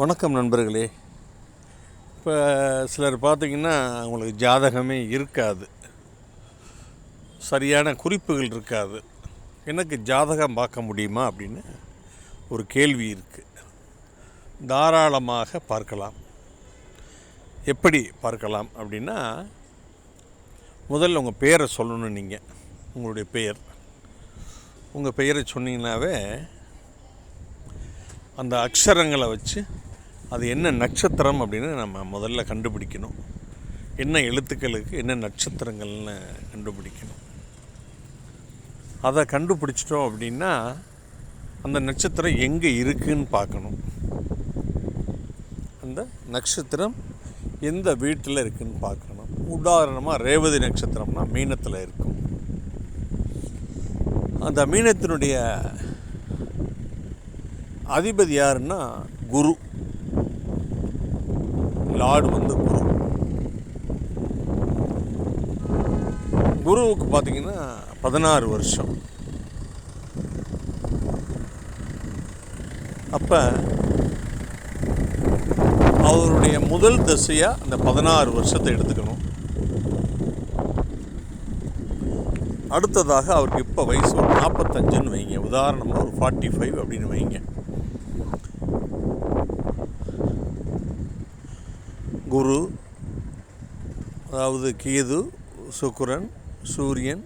வணக்கம் நண்பர்களே. இப்போ சிலர் பார்த்திங்கன்னா அவங்களுக்கு ஜாதகமே இருக்காது. சரியான குறிப்புகள் இருக்காது. எனக்கு ஜாதகம் பார்க்க முடியுமா அப்படின்னு ஒரு கேள்வி இருக்குது தாராளமாக பார்க்கலாம். எப்படி பார்க்கலாம் அப்படின்னா முதல்ல உங்கள் பெயரை சொல்லணும் நீங்கள் உங்களுடைய பெயர். உங்கள் பெயரை சொன்னீங்கன்னாவே அந்த அக்ஷரங்களை வச்சு அது என்ன நட்சத்திரம் அப்படின்னு நம்ம முதல்ல கண்டுபிடிக்கணும். என்ன எழுத்துக்களுக்கு என்ன நட்சத்திரங்கள்னு கண்டுபிடிக்கணும். அதை கண்டுபிடிச்சிட்டோம் அப்படின்னா அந்த நட்சத்திரம் எங்கே இருக்குதுன்னு பார்க்கணும். அந்த நட்சத்திரம் எந்த வீட்டில் இருக்குதுன்னு பார்க்கணும். உதாரணமாக ரேவதி நட்சத்திரம்னா மீனத்தில் இருக்கும். அந்த மீனத்தினுடைய அதிபதி யாருன்னா குரு. லார்டு வந்து குரு. குருவுக்கு பார்த்தீங்கன்னா பதினாறு வருஷம். அப்போ அவருடைய முதல் திசையாக அந்த பதினாறு வருஷத்தை எடுத்துக்கணும். அடுத்ததாக அவருக்கு இப்போ வயசு ஒரு நாற்பத்தஞ்சுன்னு வைங்க. உதாரணமாக ஒரு ஃபார்ட்டி ஃபைவ் அப்படின்னு வைங்க. குரு அதாவது கேது சுக்கரன் சூரியன்.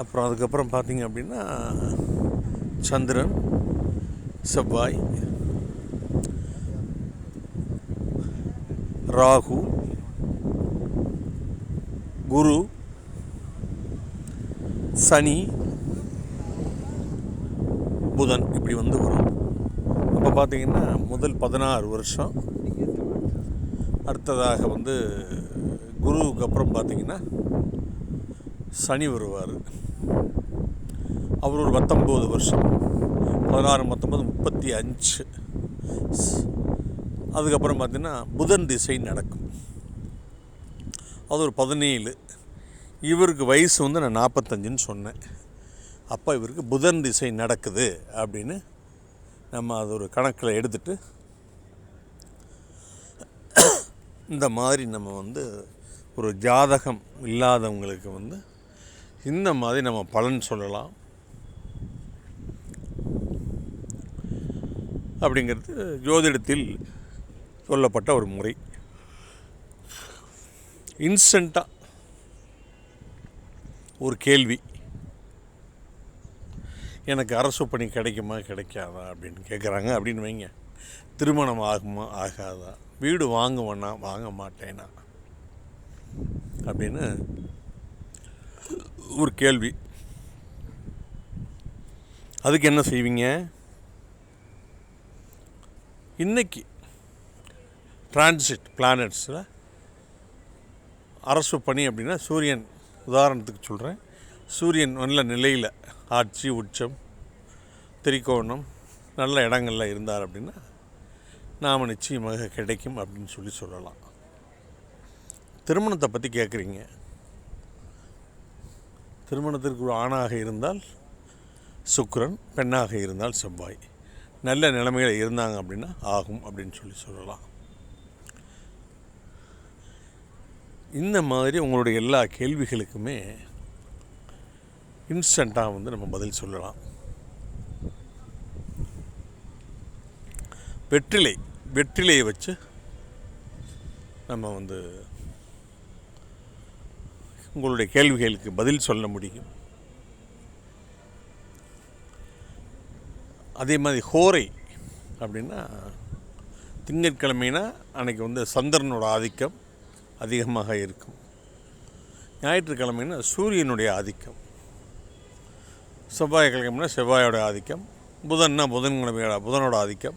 அப்புறம் அதுக்கப்புறம் பார்த்தீங்க அப்படின்னா சந்திரன் செவ்வாய் ராகு குரு சனி புதன் இப்படி வந்து வரும். இப்போ பார்த்திங்கன்னா முதல் பதினாறு வருஷம். அடுத்ததாக வந்து குருவுக்கு அப்புறம் பார்த்தீங்கன்னா சனி வருவார். அவர் ஒரு பத்தொம்போது வருஷம். பதினாறு பத்தொம்பது முப்பத்தி அஞ்சு. அதுக்கப்புறம் பார்த்திங்கன்னா புதன் திசை நடக்கும். அது ஒரு பதினேழு. இவருக்கு வயசு வந்து நான் நாற்பத்தஞ்சுன்னு சொன்னேன். அப்போ இவருக்கு புதன் திசை நடக்குது அப்படின்னு நம்ம அது ஒரு கணக்கில் எடுத்துட்டு இந்த மாதிரி நம்ம வந்து ஒரு ஜாதகம் இல்லாதவங்களுக்கு வந்து இந்த மாதிரி நம்ம பலன் சொல்லலாம். அப்படிங்கிறது ஜோதிடத்தில் சொல்லப்பட்ட ஒரு முறை. இன்ஸ்டண்ட்டாக ஒரு கேள்வி. எனக்கு அரசு பணி கிடைக்குமா கிடைக்காதா அப்படின்னு கேட்குறாங்க அப்படின்னு வைங்க. திருமணம் ஆகுமா ஆகாதா? வீடு வாங்குவேன்னா வாங்க மாட்டேனா? அப்படின்னு ஒரு கேள்வி. அதுக்கு என்ன செய்வீங்க? இன்னைக்கு டிரான்சிட் பிளானட்ஸில் அரசு பணி அப்படின்னா சூரியன் உதாரணத்துக்கு சொல்கிறேன் சூரியன் நல்ல நிலையில் ஆட்சி உச்சம் திரிகோணம் நல்ல இடங்களில் இருந்தார் அப்படின்னா நாம் நிச்சயமாக கிடைக்கும் அப்படின்னு சொல்லி சொல்லலாம். திருமணத்தை பற்றி கேட்குறீங்க திருமணத்திற்கு ஒரு ஆணாக இருந்தால் சுக்கரன் பெண்ணாக இருந்தால் செவ்வாய். நல்ல நிலைமையில் இருந்தாங்க அப்படின்னா ஆகும் அப்படின்னு சொல்லி சொல்லலாம். இந்த மாதிரி உங்களுடைய எல்லா கேள்விகளுக்குமே இன்ஸ்டண்ட்டாக வந்து நம்ம பதில் சொல்லலாம். வெற்றிலை வெற்றிலையை வச்சு நம்ம வந்து உங்களுடைய கேள்விகளுக்கு பதில் சொல்ல முடியும். அதே மாதிரி ஹோரை அப்படின்னா திங்கட்கிழமைனா அன்னைக்கு வந்து சந்திரனோட ஆதிக்கம் அதிகமாக இருக்கும். ஞாயிற்றுக்கிழமைனா சூரியனுடைய ஆதிக்கம். செவ்வாய்க்கிழமைனா செவ்வாயோட ஆதிக்கம். புதன்னா புதன்கிழமையோட புதனோட ஆதிக்கம்.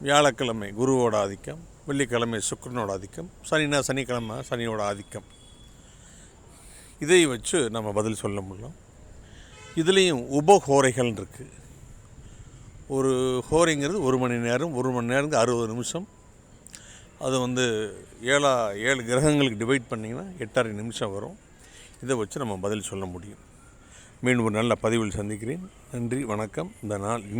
வியாழக்கிழமை குருவோட ஆதிக்கம். வெள்ளிக்கிழமை சுக்கிரனோட ஆதிக்கம். சனினா சனிக்கிழமை சனியோட ஆதிக்கம். இதை வச்சு நம்ம பதில் சொல்ல முடியும். இதுலேயும் உபஹோரைகள் இருக்குது ஒரு ஹோரைங்கிறது ஒரு மணி நேரம் ஒரு மணி நேரம் அறுபது நிமிஷம். அது வந்து ஏழா ஏழு கிரகங்களுக்கு டிவைட் பண்ணிங்கன்னா எட்டரை நிமிஷம் வரும். இதை வச்சு நம்ம பதில் சொல்ல முடியும். மீண்டும் ஒரு நல்ல பதிவில் சந்திக்கிறேன். நன்றி வணக்கம். இந்த நாள் இனி